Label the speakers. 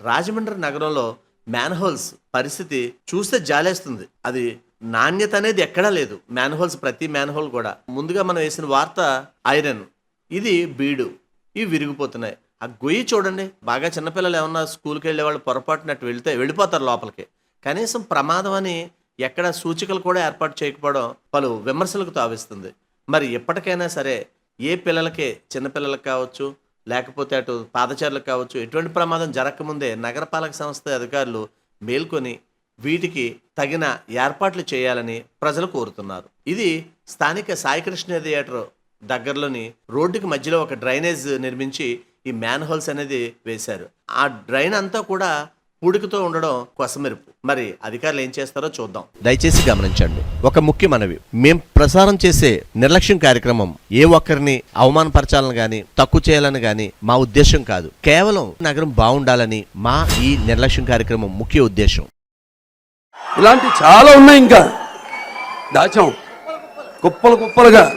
Speaker 1: రాజమండ్రి నగరంలో మ్యాన్హోల్స్ పరిస్థితి చూస్తే జాలేస్తుంది. అది నాణ్యత అనేది ఎక్కడా లేదు. మ్యాన్హోల్స్ ప్రతి మ్యాన్హోల్ కూడా. ముందుగా మనం వేసిన వార్త ఐరన్. ఇది బీడు. ఇవి విరిగిపోతున్నాయి. ఆ గొయ్యి చూడండి. బాగా చిన్నపిల్లలు ఏమన్నా స్కూల్కి వెళ్ళే వాళ్ళు పొరపాటునట్టు వెళ్తే వెళ్ళిపోతారు లోపలికి. కనీసం ప్రమాదం అని ఎక్కడ సూచికలు కూడా ఏర్పాటు చేయకపోవడం పలు విమర్శలకు తావిస్తుంది. మరి ఎప్పటికైనా సరే ఏ పిల్లలకి చిన్నపిల్లలకు కావచ్చు లేకపోతే అటు పాదచారులకు కావచ్చు ఎటువంటి ప్రమాదం జరగకముందే నగరపాలక సంస్థ అధికారులు మేల్కొని వీటికి తగిన ఏర్పాట్లు చేయాలని ప్రజలు కోరుతున్నారు. ఇది స్థానిక సాయికృష్ణ థియేటర్ దగ్గరలోని రోడ్డుకి మధ్యలో ఒక డ్రైనేజ్ నిర్మించి ఈ మ్యాన్ హోల్స్ అనేది వేశారు. ఆ డ్రైన్ అంతా కూడా పూడికతో ఉండడం కొసమెరుపు. మరి అధికారులు ఏం చేస్తారో చూద్దాం. దయచేసి గమనించండి. ఒక ముఖ్య మనవి. మేం ప్రసారం చేసే నిర్లక్ష్యం కార్యక్రమం ఏ ఒక్కరిని అవమానపరచాలని గాని తక్కువ చేయాలని గాని మా ఉద్దేశం కాదు. కేవలం నగరం బాగుండాలని మా ఈ నిర్లక్ష్యం కార్యక్రమం ముఖ్య ఉద్దేశం.
Speaker 2: ఇలాంటి చాలా ఉన్నాయి ఇంకా. దాచాం. కుప్పలు కుప్పలుగా.